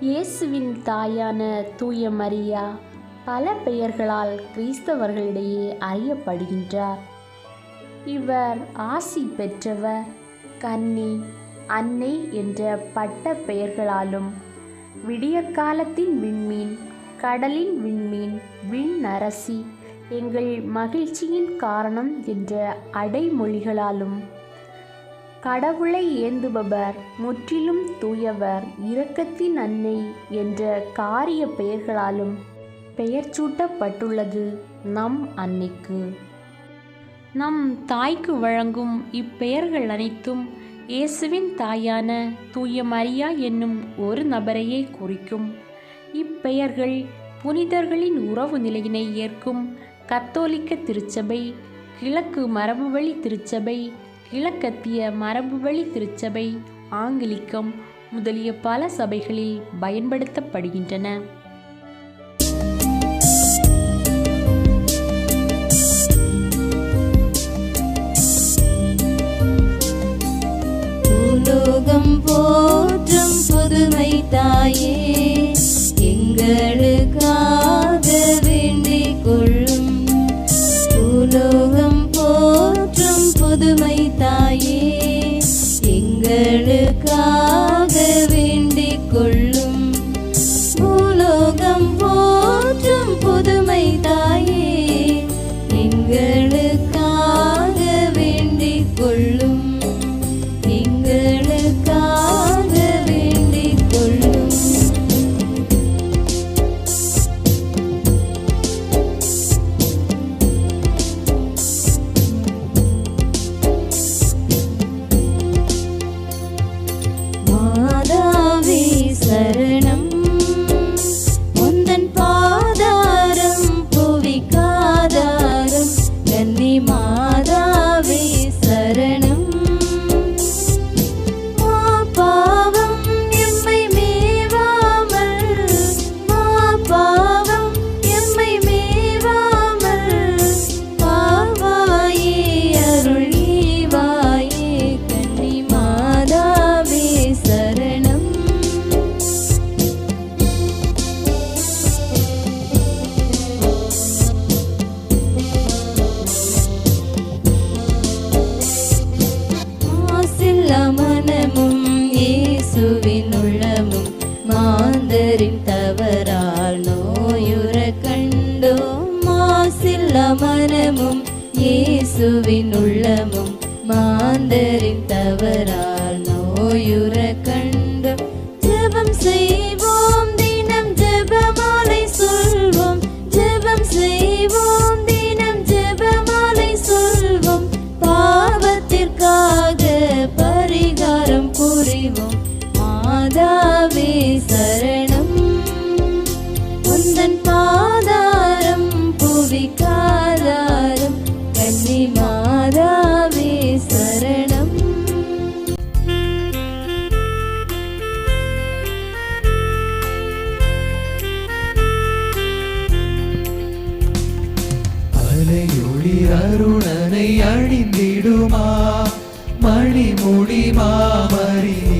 இயேசுவின் தாயான தூய மரியா பல பெயர்களால் கிறிஸ்தவர்களிடையே அறியப்படுகின்றார். இவர் ஆசி பெற்றவர் கன்னி அன்னை என்ற பட்ட பெயர்களாலும் விடியற்காலத்தின் விண்மீன் கடலின் விண்மீன் விண் அரசி எங்கள் மகிழ்ச்சியின் காரணம் என்ற அடைமொழிகளாலும் கடவுளை ஏந்துபவர் முற்றிலும் தூயவர் இரக்கத்தின் அன்னை என்ற காரிய பெயர்களாலும் பெயர் சூட்டப்பட்டுள்ளது நம் அன்னைக்கு. நம் தாய்க்கு வழங்கும் இப்பெயர்கள் அனைத்தும் இயேசுவின் தாயான தூய மரியா என்னும் ஒரு நபரையே குறிக்கும். இப்பெயர்கள் புனிதர்களின் உறவு நிலையினை ஏற்கும் கத்தோலிக்க திருச்சபை கிழக்கு மரபுவழி திருச்சபை கிழக்கத்திய மரபுவழி திருச்சபை ஆங்கிலிக்கம் முதலிய பல சபைகளில் பயன்படுத்தப்படுகின்றன. எங்களுக்காக சரணம். மனமும் இயேசுவின் உள்ளமும் மாந்தரின் தவறால் நோயுற கண்டும். ஜபம் செய்வோம் தினம் ஜபமாலை சொல்வோம். ஜபம் செய்வோம் தினம் ஜபமாலை சொல்வோம். பாவத்திற்காக பரிகாரம் புரிவோம். மாதாவே சரணம். உந்தன் பாதாரம் புவிக்காதாரம் கன்னி மாதாவே சரணம். அலையொளி அருணனை அழிந்திடுமா மணிமுடி மாமரியே